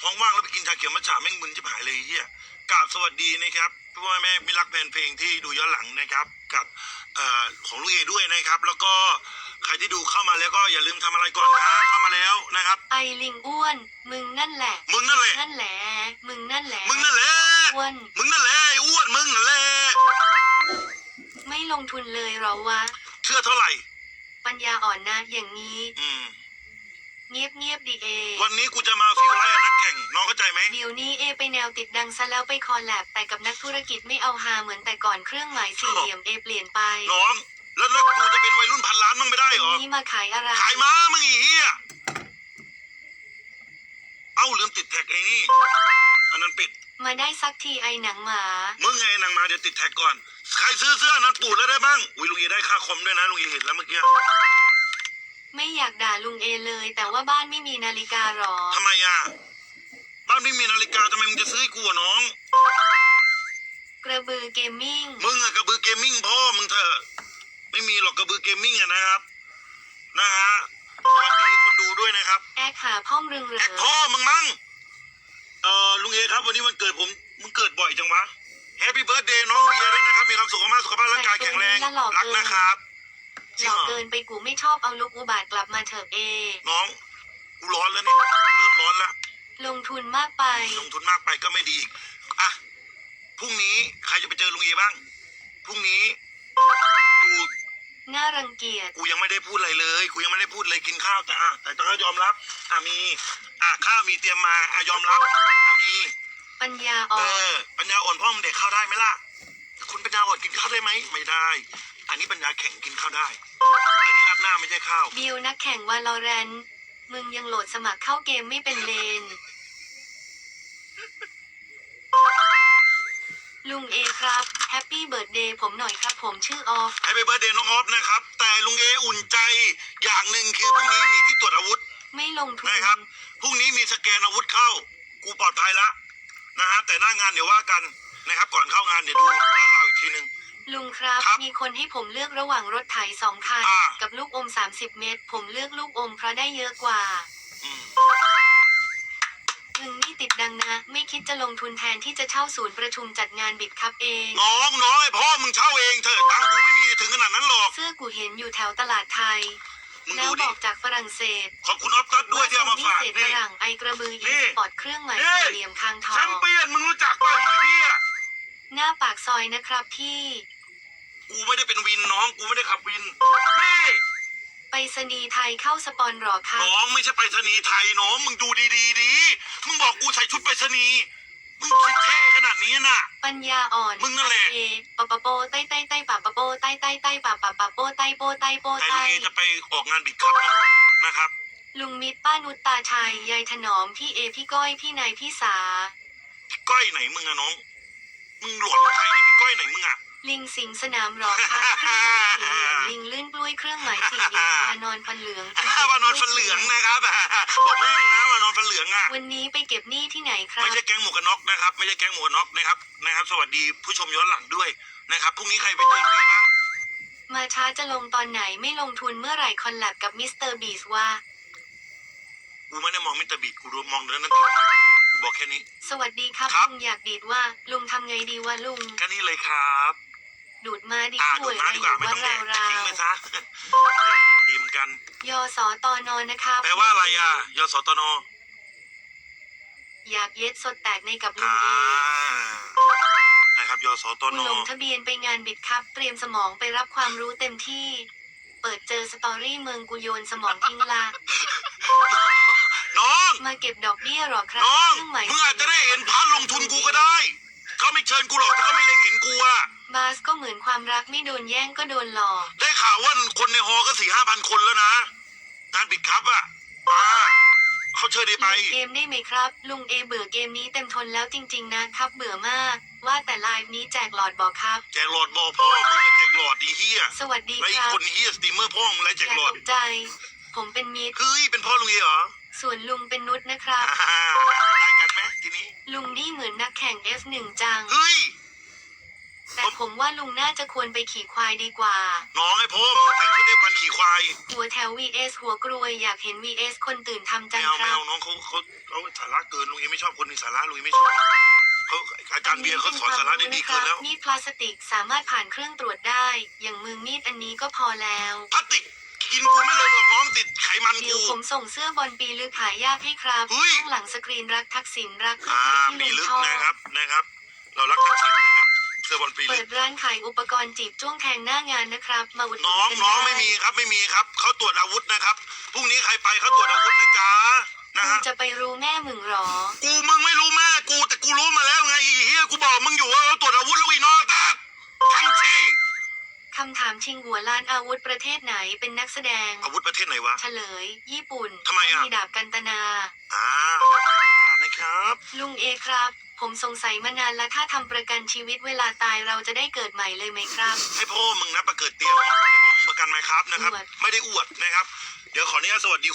ท้องว่างแล้วไปกินชาเขียวมัทฉะแม่งมึนจะหายเลยไอ้เฮียกราบสวัสดีนะครับพ่อแม่มิตรรักแฟนเพลงที่ดูย้อนหลังนะครับ กับเอ่อของลูกเอด้วยนะครับ แล้วก็ใครที่ดูเข้ามาแล้วก็อย่าลืมทำอะไรก่อนนะเข้ามาแล้วนะครับ ไอลิงอ้วน มึงนั่นแหละ มึงนั่นแหละนั่นแหละ มึงนั่นแหละ มึงนั่นแหละอ้วนมึงนั่นแหละไอ้อ้วนมึงนั่นแหละไม่ลงทุนเลยเหรอวะเชื่อเท่าไหร่ ปัญญาอ่อนนะอย่างนี้อืมเงียบเงียบดีเอวันนี้กูจะมาฟิลไลท์กับนักแข่ง น้องเข้าใจไหมเดี๋ยวนี้เอไปแนวติดดังซะแล้วไปคอแลบแต่กับนักธุรกิจไม่เอาฮาเหมือนแต่ก่อนเครื่องหมายสี่เหลี่ยมเอเปลี่ยนไปน้อง แล้วแล้วกูจะเป็นวัยรุ่นพันล้านมั่งไม่ได้เหรอวันนี้มาขายอะไร ขายม้ามึงไอีเหี้ย เอ้าลืมติดแท็กไอ้นี่ อันนั้นปิด มาได้สักทีไอหนังหมา มึงไงนางมาเดี๋ยวติดแท็กก่อน ใครซื้อเสื้อนั้นปูดแล้วได้บ้างอุ้ยลุงเอได้ค่าคอมด้วยนะลุงเอเห็นแล้วเมื่อกี้ไม่อยากด่าลุงเอเลย แต่ว่าบ้านไม่มีนาฬิกาหรอ ทำไมอะ บ้านไม่มีนาฬิกาทำไมมึงจะซื้อให้กูอะน้อง กระบือเกมมิ่ง มึงอะกระบือเกมมิ่งพ่อมึงเถอะไม่มีหรอกกระบือเกมมิ่งอะนะครับ นะฮะสวัสดีคนดูด้วยนะครับ แอคหาพ่องรึงเหรแออคพ่อมึงมั้งเอ่อลุงเอครับวันนี้วันเกิดผมมึงเกิดบ่อยจังวะแฮปปี้เบิร์ดเดย์น้องลุงเอด้วยนะครับมีความสุขมากๆสุขภาพร่างกายแข็งแรงรักนะครับจหริลงอกเหรอเกินไปกูไม่ชอบเอาลุกอุบาทกลับมาเถอะเอ น้อง ล้วลงทุนมากไป ลงทุนมากไปก็ไม่ดีอีกอะพรุ่งนี้ใครจะไปเจอลุงเอบ้างพรุ่งนี้ดูน่ารังเกียจ กูยังไม่ได้พูดอะไรเลยกูยังไม่ได้พูดเลยกินข้าวแต่อะแต่ก็ยอมรับอะมีอะข้าวมีเตรียมมาอะยอมรับอะมี ปัญญาอ่เออนอปัญญาอ่อนพ่อมึงเด็กข้าวได้ไหมล่ะ คุณปัญญาอ่อนกินข้าวได้ไหมไม่ได้ อันนี้ปัญญาแข็งกินข้าวได้ อันนี้รับหน้าไม่ใช่ข้าว บิวนักแข่งวาลอแรนมึงยังโหลดสมัครเข้าเกมไม่เป็นเลน ลุงเอครับแฮปปี้เบิร์ดเดย์ผมหน่อยครับ ผมชื่อออฟให้ไปเบิร์ดเดย์น้องออฟนะครับ แต่ลุงเออุ่นใจอย่างหนึ่งคือพรุ่งนี้มีที่ตรวจอาวุธไม่ลงทุนนะครับพรุ่งนี้มีสแกนอาวุธเข้า กูปลอดภัยละนะฮะแต่หน้างานเดี๋ยวว่ากันนะครับ ก่อนเข้างานเดี๋ยวดูลาดเราอีกทีหนึ่ง ลุงครับ ครับมีคนให้ผมเลือกระหว่างรถไถสองคัน อ่ากับลูกอม 30 เม็ดผมเลือกลูกอมเพราะได้เยอะกว่า อืม มึงนี่ติดดังนะ ไม่คิดจะลงทุนแทนที่จะเช่าศูนย์ประชุมจัดงานบิดครับเอง น้องน้องไอ้พ่อมึงเช่าเองเถอะตังค์กูไม่มีถึงขนาดนั้นหรอก เสื้อกูเห็นอยู่แถวตลาดไทย มึงแล้วดูบดิ อกจากฝรั่งเศสขอบคุณออฟตัดด้วยที่เอามาฝากเศษฝนี่รั่งไอกระบือนี่อีสปอร์ตเครื่องหมายนี่สี่เหลี่ยมคางทอแชมเปี้ยนมึงรู้จักป่ะไอ้เหี้ยหน้าปากซอยนะครับที่ กูไม่ได้เป็นวินน้องกูไม่ได้ขับวินนี่ไปสนีย์ไทยเข้าสปอนหรอครับน้องไม่ใช่ไปรษณีย์ไทยน้องมึงดูดีๆดี มึงบอกกูใส่ชุดไปรษณีย์มึงคิดเท่ขนาดนี้น่ะ ปัญญาอ่อนมึงนั่นแหละ เอปะปะโปไต้ไต้ไต้ปะปะโปไต้ไต้ไต้ปะปะปะโปไต้โปไต้โปแต่ลุไต้งเอจะไปออกงานบิดครับนะครับ ลุงมิตรป้านุตตาชัยยายถนอมพี่เอพี่ก้อยพี่นายพี่สาพี่ก้อยไหนมึงอะน้อง มึงหลอนใครเนี่ยพี่ก้อยไหนมึงอะ ลิงสิงสนามหรอครับเครื่องหมายสี่เหลี่ยมลิงลื่นกล้วยเครื่องหมายสี่เหลี่ยมวานอนฟันเหลืองวานอนฟันเหลืองนะครับบอกแม่งนะวานอนฟันเหลืองอะวันนี้ไปเก็บหนี้ที่ไหนครับ ไม่ใช่แก๊งหมวกกันน็อกนะครับไม่ใช่แก๊งหมวกกันน็อกนะครับนะครับ สวัสดีผู้ชมย้อนหลังด้วยนะครับพรุ่งนี้ใครไปเจอดีบ้างมาช้าจะลงตอนไหนไม่ลงทุนเมื่อไหร่คอนแลบกับมิสเตอร์บีสว่ากูไม่ได้มองมิสเตอร์บีทกูดูมองเรื่องนั้นทำนะกูบอกแค่นี้ สวัสดีครับครับลุงอยากดีดว่าลุงทำไงดีวะลุงแค่นี้เลยครับ ดูดมาดิอ่าช่ดูวยมาอะไรดีอกว่ายู่ไม่ว่าต้องแดเรากเราทิ้งไปซะเออดีเหมือนกัน ยอสอตอนอนนะครับแปลว่าอะไรอะยสตนอยากเย็ดสดแตกในกับลุอ่างเอนะครับยสตกูนลงทะเบียนไปงานบิดครับ เตรียมสมองไปรับความรู้เต็มที่ เปิดเจอสตอรี่เมืองกูโยนสมองทิ้งละน้อง มาเก็บดอกเบี้ยหรอครับน้อง เครื่องหมายมึงอาจจะได้เห็นพาร์ทลงทุนกูก็ได้ เขาไม่เชิญกูหรอกแต่ก็ไม่เล็งเห็นกูอะ บาสก็เหมือนความรักไม่โดนแย่งก็โดนหลอก ได้ข่าวว่าคนในฮอก็สี่ห้าพันคนแล้วนะงานปิดครับอะอ่าเขาเชิญได้ไปเล่นเกมได้ไหมครับ ลุงเอเบื่อเกมนี้เต็มทนแล้วจริง ๆ นะครับ เบื่อมาก ว่าแต่ไลฟ์นี้แจกหลอดบอกครับ แจกหลอดบอพ่อมึงอะแจกหลอดดีเฮียสวัสดีไอ้ครับคนเฮียสตรีมเมอร์พ่อมึงไรแจอกย่าหลอตดกใจ ผมเป็นมิตรเฮ้ยเป็นพ่อลุงเอเหรอส่วนลุงเป็นนุชนะครับ อ่าได้กันไหมทีนี้ ลุงนี่เหมือนนักแข่ง F1 จัง เฮ้ยแต่ ผมว่าลุงน่าจะควรไปขี่ควายดีกว่า น้องไอ้พ่อมึงแต่งชุดเด็กบันขี่ควายหัวแถว vs หัวกรวยอยากเห็น vs คนตื่นทำจัไม่งเอาคไม่รับเอาน้องเขาเขาเขาสาระเกินลุงเอไม่ชอบคนมีสาระลุงเอไม่ชอบเขาอาจารย์เบียร์เขาสอนสาระได้ดีเกินแล้วมีดพลาสติกสามารถผ่านเครื่องตรวจได้ อย่างมือมีดอันนี้ก็พอแล้ว พลาสติกกินกูไม่ลงหรอกน้องติดไขมันเดี๋ยกู วผมส่งเสื้อบอลปีลึกหายากให้ครับเฮ้ย ข้างหลังสกรีนรักทักษิณรักอ่าที่ปีลุงลึกชอบนะครับนะครับ เรารักทักษิณนะครับเสื้อบอลปีเปิลึดกร้านขายอุปกรณ์จีบจ้วงแทงหน้างานนะครับ มาอุดหนุน้องกัน้องด้ไม่มีครับไม่มีครับเขาตรวจอาวุธนะครับพรุ่งนี้ใครไปเขาตรวจอาวุธนะจ๊ะนะกูฮะจะไปรู้แม่มึงหรอ กูมึงไม่รู้แม่กูแต่กูรู้มาแล้วไงไอ้เฮียกูบอกมึงอยู่ว่าเขาตรวจอาวุธลูกอีน้องตัดทั้งที่คำถามชิงหัวล้านอาวุธประเทศไหนเป็นนักแสดง อาวุธประเทศไหนวะ เฉลย ญี่ปุ่นทำไมอะมีดาบกันตนา อ่า ครับ ลุงเอครับ ผมสงสัยมานานแล้วถ้าทำประกันชีวิตเวลาตายเราจะได้เกิดใหม่เลยไหมครับ ให้พ่อมึงนะประเกิดเตียงให้พ่อมึงประกันไหมครับนะครับอวดไม่ได้อวดนะครับ เดี๋ยวขออนุญาตสวัสดี